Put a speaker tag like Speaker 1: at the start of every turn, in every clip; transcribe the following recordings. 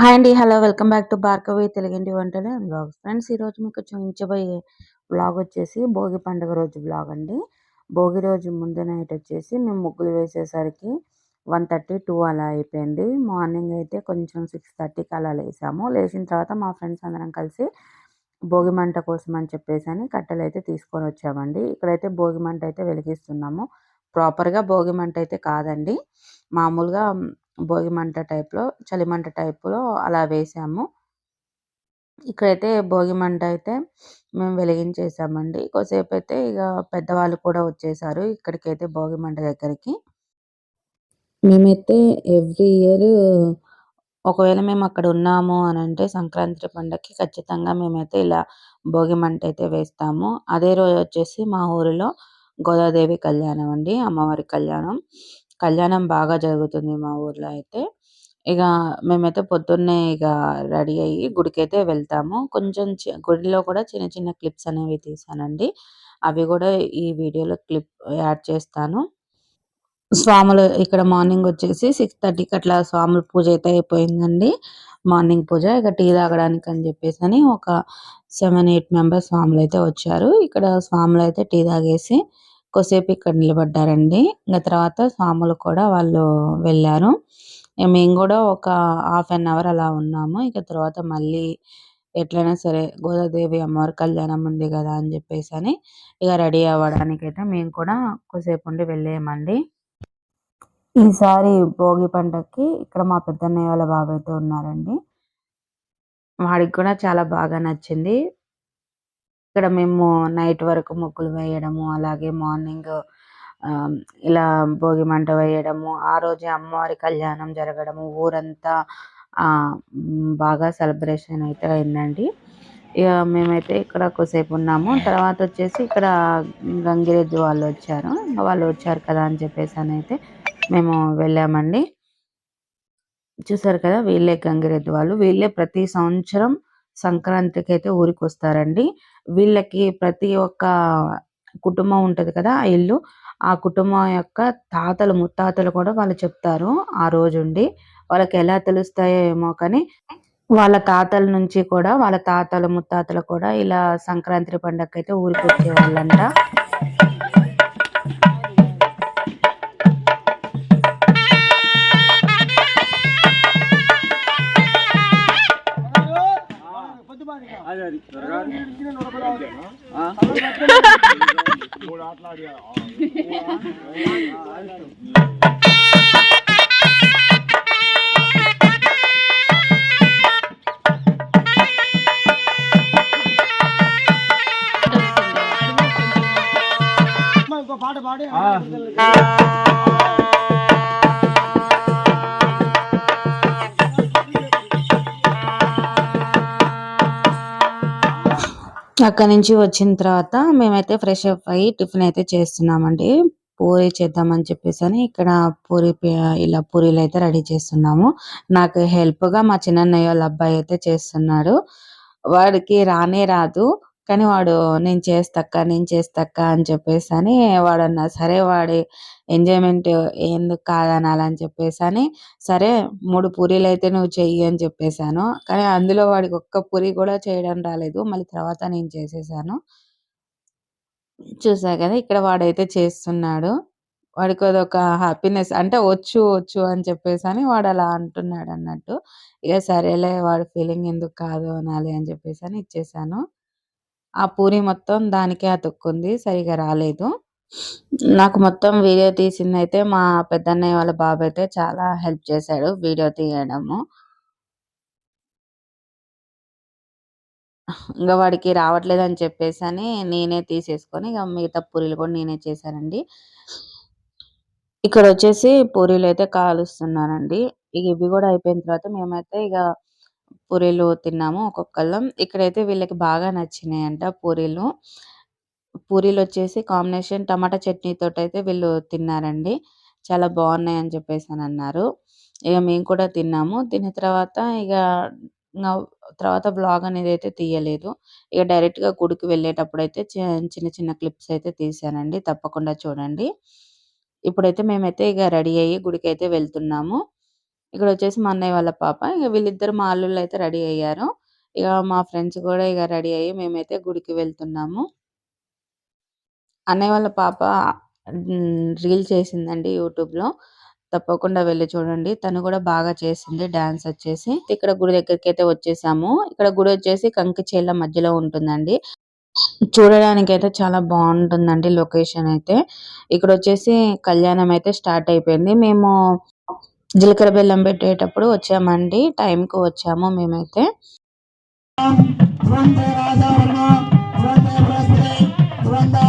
Speaker 1: Hi అండి. Hello welcome back to Bhargavi తెలుగింటి వంటలు అండ్ బ్లాగ్స్ ఫ్రెండ్స్ ఈరోజు మీకు చూపించబోయే బ్లాగ్ వచ్చేసి భోగి పండుగ రోజు బ్లాగ్ అండి. భోగి రోజు ముందు నైట్ వచ్చేసి మేము ముగ్గులు వేసేసరికి వన్ థర్టీ టూ అలా అయిపోయింది. మార్నింగ్ అయితే కొంచెం సిక్స్ థర్టీకి అలా లేసాము. లేచిన తర్వాత మా ఫ్రెండ్స్ అందరం కలిసి భోగి మంట కోసం అని చెప్పేసి అని కట్టెలు అయితే తీసుకొని వచ్చామండి. ఇక్కడైతే భోగి మంట అయితే వెలిగిస్తున్నాము. ప్రాపర్గా భోగి మంట అయితే కాదండి. మామూలుగా భోగిమంట టైప్లో చలిమంట టైప్లో అలా వేసాము. ఇక్కడైతే భోగిమంట అయితే మేము వెలిగించేసామండి. కొద్దిసేపు అయితే ఇక పెద్దవాళ్ళు కూడా వచ్చేసారు ఇక్కడికైతే భోగిమంట దగ్గరికి. మేమైతే ఎవ్రీ ఇయర్ ఒకవేళ మేము అక్కడ ఉన్నాము అని అంటే సంక్రాంతి పండగకి ఖచ్చితంగా మేమైతే ఇలా భోగి మంట అయితే వేస్తాము. అదే రోజు వచ్చేసి మా ఊరిలో గోదాదేవి కళ్యాణం అండి అమ్మవారి కళ్యాణం. కళ్యాణం బాగా జరుగుతుంది మా ఊర్లో అయితే. ఇక మేమైతే పొద్దున్నే ఇక రెడీ అయ్యి గుడికైతే వెళ్తాము. కొంచెం గుడిలో కూడా చిన్న చిన్న క్లిప్స్ అనేవి తీసానండి. అవి కూడా ఈ వీడియోలో క్లిప్ యాడ్ చేస్తాను. స్వాములు ఇక్కడ మార్నింగ్ వచ్చేసి సిక్స్ థర్టీకి అట్లా స్వాముల పూజ అయితే అయిపోయిందండి. మార్నింగ్ పూజ. ఇక టీ తాగడానికి అని చెప్పేసి అని ఒక సెవెన్ ఎయిట్ మెంబర్స్ స్వాములు అయితే వచ్చారు. ఇక్కడ స్వాములు అయితే టీ తాగేసి కొద్దిసేపు ఇక్కడ నిలబడ్డారండి. ఇంకా తర్వాత స్వాములు కూడా వాళ్ళు వెళ్ళారు. మేము కూడా ఒక హాఫ్ అన్ అవర్ అలా ఉన్నాము. ఇక తర్వాత మళ్ళీ ఎట్లయినా సరే గోదాదేవి అమ్మవారి కళ్యాణం ఉంది కదా అని చెప్పేసి అని ఇక రెడీ అవ్వడానికి అయితే మేము కూడా కొద్దిసేపు ఉండి వెళ్ళేయమండి ఈసారి భోగి పండక్కి ఇక్కడ మా పెద్దన్నయ్య వాళ్ళ బాబు అయితే ఉన్నారండి. వాడికి కూడా చాలా బాగా నచ్చింది. ఇక్కడ మేము నైట్ వరకు ముగ్గులు వేయడము అలాగే మార్నింగ్ ఇలా భోగి మంట వేయడము ఆ రోజే అమ్మవారి కళ్యాణం జరగడము ఊరంతా బాగా సెలబ్రేషన్ అయితే అయిందండి. ఇక మేమైతే ఇక్కడ కొద్దిసేపు ఉన్నాము. తర్వాత వచ్చేసి ఇక్కడ గంగిరెద్దు వాళ్ళు వచ్చారు. వాళ్ళు వచ్చారు కదా అని చెప్పేసి అని అయితే మేము వెళ్ళామండి. చూసారు కదా వీళ్ళే గంగిరెద్దు వాళ్ళు. వీళ్ళే ప్రతి సంవత్సరం సంక్రాంతికి అయితే ఊరికి వస్తారండి వీళ్ళకి ప్రతి ఒక్క కుటుంబం ఉంటుంది కదా ఆ ఇల్లు. ఆ కుటుంబం యొక్క తాతలు ముత్తాతలు కూడా వాళ్ళు చెప్తారు ఆ రోజుండి. వాళ్ళకి ఎలా తెలుస్తాయో ఏమో కానీ వాళ్ళ తాతల నుంచి కూడా వాళ్ళ తాతలు ముత్తాతలు కూడా ఇలా సంక్రాంతి పండుగ అయితే ఊరికి వచ్చేవాళ్ళంట
Speaker 2: మూడు ఆటలు
Speaker 1: అక్కడి నుంచి వచ్చిన తర్వాత మేమైతే ఫ్రెష్ అప్ అయ్యి టిఫిన్ అయితే చేస్తున్నామండి. పూరి చేద్దామని చెప్పేసి అని ఇక్కడ పూరి ఇలా పూరీలు అయితే రెడీ చేస్తున్నాము. నాకు హెల్ప్గా మా చిన్నయ్య వాళ్ళ అబ్బాయి అయితే చేస్తున్నాడు. వాడికి రానే రాదు. కానీ వాడు నేను చేస్తాక్క నేను చేస్తాక్క అని చెప్పేసి అని వాడు అన్నా సరే వాడి ఎంజాయ్మెంట్ ఎందుకు కాదనాలని చెప్పేసి అని సరే మూడు పూరీలు అయితే నువ్వు చెయ్యి అని చెప్పేశాను కానీ అందులో వాడికి ఒక్క పూరి కూడా చేయడం రాలేదు. మళ్ళీ తర్వాత నేను చేసేసాను. చూసా కదా ఇక్కడ వాడైతే చేస్తున్నాడు. వాడికి అదొక హ్యాపీనెస్ అంటే వచ్చు వచ్చు అని చెప్పేసి అని వాడు అలా అంటున్నాడు అన్నట్టు ఇక సరేలే వాడి ఫీలింగ్ ఎందుకు కాదు అనాలి అని చెప్పేసి అని ఇచ్చేసాను. ఆ పూరి మొత్తం దానికే అతుక్కుంది సరిగా రాలేదు. నాకు మొత్తం వీడియో తీసింది అయితే మా పెద్దన్నయ్య వాళ్ళ బాబు అయితే చాలా హెల్ప్ చేశాడు వీడియో తీయడము. ఇంకా వాడికి రావట్లేదు అని చెప్పేసి అని నేనే తీసేసుకొని ఇక మిగతా పూరీలు కూడా నేనే చేశానండి. ఇక్కడ వచ్చేసి పూరీలు అయితే కాలుస్తున్నానండి. ఇక ఇవి కూడా అయిపోయిన తర్వాత మేమైతే ఇక పూరీలు తిన్నాము ఒక్కొక్కళ్ళం. ఇక్కడైతే వీళ్ళకి బాగా నచ్చినాయంట పూరీలు. పూరీలు వచ్చేసి కాంబినేషన్ టమాటా చట్నీతో అయితే వీళ్ళు తిన్నారండి. చాలా బాగున్నాయి అని చెప్పేసి అని అన్నారు ఇక మేము కూడా తిన్నాము. తిన్న తర్వాత ఇక తర్వాత బ్లాగ్ అనేది అయితే తీయలేదు. ఇక డైరెక్ట్గా గుడికి వెళ్ళేటప్పుడు అయితే చిన్న చిన్న క్లిప్స్ అయితే తీసానండి. తప్పకుండా చూడండి. ఇప్పుడైతే మేమైతే ఇక రెడీ అయ్యి గుడికి అయితే వెళ్తున్నాము. ఇక్కడ వచ్చేసి మా అన్నయ్య వాళ్ళ పాప. ఇక వీళ్ళిద్దరు మా అల్లుళ్ళు అయితే రెడీ అయ్యారు. ఇక మా ఫ్రెండ్స్ కూడా ఇక రెడీ అయ్యి మేమైతే గుడికి వెళ్తున్నాము. అన్నయ్య వాళ్ళ పాప రీల్ చేసిందండి యూట్యూబ్లో తప్పకుండా వెళ్ళి చూడండి. తను కూడా బాగా చేసింది డాన్స్ వచ్చేసి. ఇక్కడ గుడి దగ్గరికి అయితే వచ్చేసాము. ఇక్కడ గుడి వచ్చేసి కంకి మధ్యలో ఉంటుందండి. చూడడానికి అయితే చాలా బాగుంటుందండి లొకేషన్ అయితే. ఇక్కడ వచ్చేసి కళ్యాణం అయితే స్టార్ట్ అయిపోయింది. మేము జీలకర్ర బెల్లం పెట్టేటప్పుడు వచ్చామండి టైంకు వచ్చాము మేమైతే
Speaker 2: ధ్రువంతే రాజా ధ్రువంతే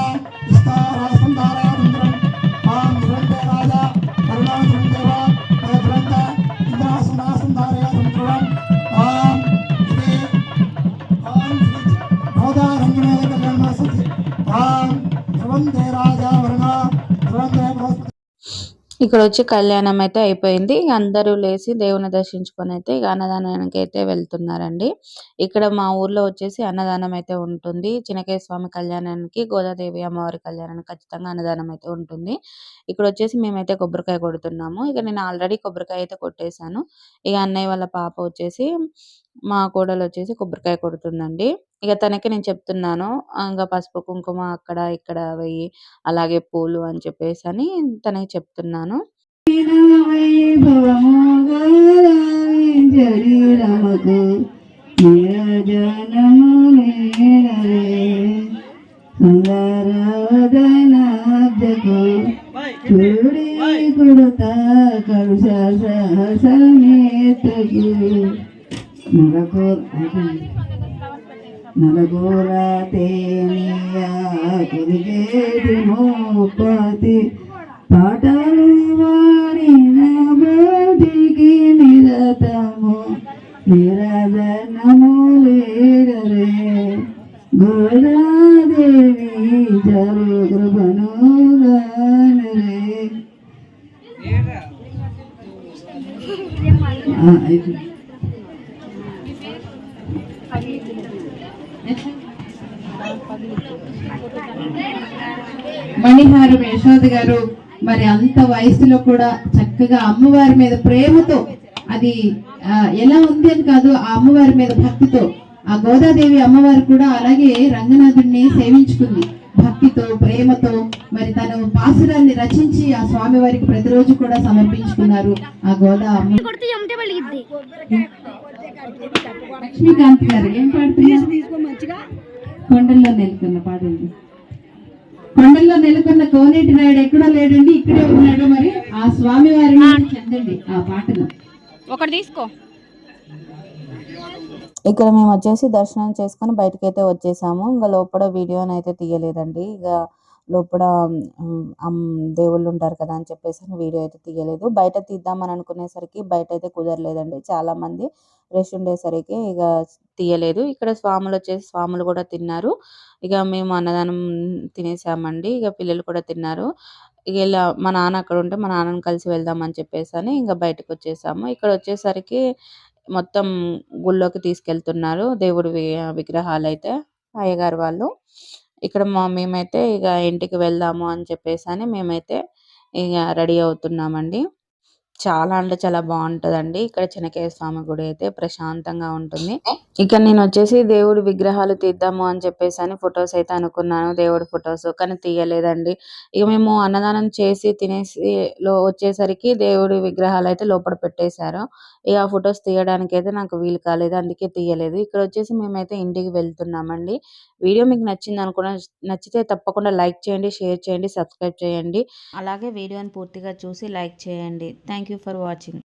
Speaker 1: ఇక్కడ వచ్చి కళ్యాణం అయితే అయిపోయింది. ఇక అందరూ లేచి దేవుని దర్శించుకొని అయితే ఇక అన్నదానానికి అయితే వెళ్తున్నారండి. ఇక్కడ మా ఊర్లో వచ్చేసి అన్నదానం అయితే ఉంటుంది. చినకే స్వామి కళ్యాణానికి గోదాదేవి అమ్మవారి కళ్యాణానికి ఖచ్చితంగా అన్నదానం అయితే ఉంటుంది. ఇక్కడ వచ్చేసి మేమైతే కొబ్బరికాయ కొడుతున్నాము. ఇక నేను ఆల్రెడీ కొబ్బరికాయ అయితే కొట్టేశాను. ఇక అన్నయ్య వాళ్ళ పాప వచ్చేసి మా కోడలు వచ్చేసి కొబ్బరికాయ కొడుతుందండి. ఇక తనకి నేను చెప్తున్నాను ఇంకా పసుపు కుంకుమ అక్కడ ఇక్కడ వెయ్యి అలాగే పూలు అని చెప్పేసి అని తనకి చెప్తున్నాను.
Speaker 3: శరీరముకు నిరజనము నీడరే చూడి కలుష నరగోర తేనియా కురిగేది మోపతి పాటలు వాడిన బోటికి నిరతము నిరదనము లేడరే గోదాదేవి జరు కృపను గానరే
Speaker 4: మణిహారం యశోద గారు మరి అంత వయసులో కూడా చక్కగా అమ్మవారి మీద ప్రేమతో అది ఎలా ఉంది అని కాదు ఆ అమ్మవారి మీద భక్తితో ఆ గోదాదేవి అమ్మవారు కూడా అలాగే రంగనాథుడిని సేవించుకుంది. భక్తితో ప్రేమతో మరి తను పాసురాన్ని రచించి ఆ స్వామి వారికి ప్రతిరోజు కూడా సమర్పించుకున్నారు ఆ గోదా అమ్మ. లక్ష్మీకాంత్ గారు ఏం పాడుతున్నారు? కొండల్లో నెలకొన్న పాడండి కొండల్లో నెలకొన్న కోనేటి నాయుడు ఎక్కడో లేడండి ఇక్కడే ఉన్నాడు మరి. ఆ స్వామి వారిని చెందండి ఆ పాటను.
Speaker 5: ఒకటి తీసుకో.
Speaker 1: ఇక్కడ మేము వచ్చేసి దర్శనం చేసుకొని బయటకి అయితే వచ్చేసాము. ఇంకా లోపల వీడియోని అయితే తీయలేదండి. ఇక లోపల దేవుళ్ళు ఉంటారు కదా అని చెప్పేసి అని వీడియో అయితే తీయలేదు. బయట తీద్దామని అనుకునేసరికి బయట అయితే కుదరలేదండి. చాలా మంది రష్ ఉండేసరికి ఇక తీయలేదు. ఇక్కడ స్వాములు వచ్చేసి స్వాములు కూడా తిన్నారు. ఇక మేము అన్నదానం తినేసామండి. ఇక పిల్లలు కూడా తిన్నారు. ఇక ఇలా మా నాన్న అక్కడ ఉంటే మా నాన్నని కలిసి వెళ్దామని చెప్పేసి అని ఇంకా బయటకు వచ్చేసాము. ఇక్కడ వచ్చేసరికి మొత్తం గుళ్ళోకి తీసుకెళ్తున్నారు దేవుడి విగ్రహాలు అయితే అయ్యగారు వాళ్ళు. ఇక్కడ మా మేమైతే ఇక ఇంటికి వెళ్దాము అని చెప్పేసి అని మేమైతే ఇక రెడీ అవుతున్నామండి. చాలా అంటే చాలా బాగుంటదండి. ఇక్కడ చెనకేయ స్వామి గుడి అయితే ప్రశాంతంగా ఉంటుంది. ఇక నేను వచ్చేసి దేవుడి విగ్రహాలు తీద్దాము అని చెప్పేసి అని ఫొటోస్ అయితే అనుకున్నాను. దేవుడి ఫొటోస్ కానీ తీయలేదండి. ఇక మేము అన్నదానం చేసి తినేసి లో వచ్చేసరికి దేవుడి విగ్రహాలు అయితే లోపల పెట్టేశారు. ఇక ఆ ఫొటోస్ తీయడానికి అయితే నాకు వీలు కాలేదు. అందుకే తీయలేదు. ఇక్కడ వచ్చేసి మేమైతే ఇంటికి వెళ్తున్నామండి. వీడియో మీకు నచ్చింది అనుకున్న నచ్చితే తప్పకుండా లైక్ చేయండి షేర్ చేయండి సబ్స్క్రైబ్ చేయండి. అలాగే వీడియోని పూర్తిగా చూసి లైక్ చేయండి. Thank you for watching.